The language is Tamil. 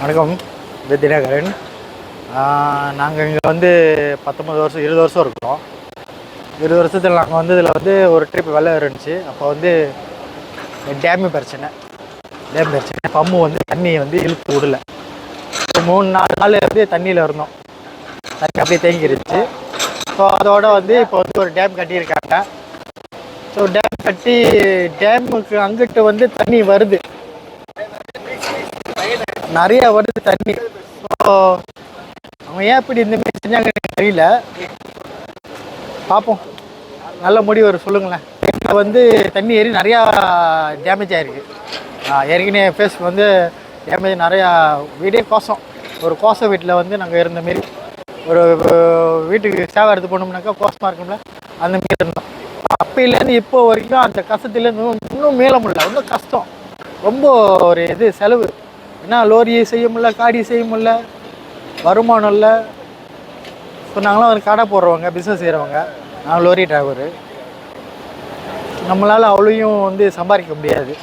வணக்கம். இது தினகரன். நாங்கள் இங்கே வந்து பத்தொம்பது வருஷம் இருபது வருஷம் இருக்கோம். இருபது வருஷத்தில் நாங்கள் வந்து இதில் வந்து ஒரு ட்ரிப் வெள்ளம் இருந்துச்சு. அப்போ வந்து டேமு பிரச்சனை. டேம் பிரச்சனை. பம்பு வந்து தண்ணியை வந்து இழுத்து விடல. மூணு நாலு நாள் வந்து தண்ணியில் இருந்தோம். தண்ணி அப்படியே தேங்கிருச்சு. ஸோ அதோட வந்து இப்போ வந்து ஒரு டேம் கட்டியிருக்காங்க. ஸோ டேம் கட்டி டேமுக்கு அங்கிட்டு வந்து தண்ணி வருது. நிறைய வருது தண்ணி. ஸோ அவங்க ஏன் இப்படி இந்த மாதிரி செஞ்சாங்க எனக்கு தெரியல. பார்ப்போம். நல்ல முடிவு வரும். சொல்லுங்களேன். இப்போ வந்து தண்ணி ஏறி நிறையா டேமேஜ் ஆயிருக்கு. ஏற்கனவே ஃபேஸ் வந்து டேமேஜ் நிறையா வீடே கோசம். ஒரு கோசம் வீட்டில் வந்து நாங்கள் இருந்த மாரி. ஒரு வீட்டுக்கு சேவை எடுத்து போனோம்னாக்கா கோசமாக இருக்கும்ல. அந்த மாரி இருந்தோம். அப்பையிலேருந்து இப்போ வரைக்கும் அந்த கஷ்டத்துலேருந்து இன்னும் மேல முடியல. இன்னும் கஷ்டம். ரொம்ப ஒரு இது செலவு. ஏன்னா லோரியை செய்ய முடியல காடி செய்ய முடியல வருமானம் இல்லை. இப்போ நாங்களாம் ஒரு கடை போடுறவங்க பிஸ்னஸ் செய்கிறவங்க நான் லோரி டிரைவரு நம்மளால் அவ்வளோயும் வந்து சம்பாதிக்க முடியாது.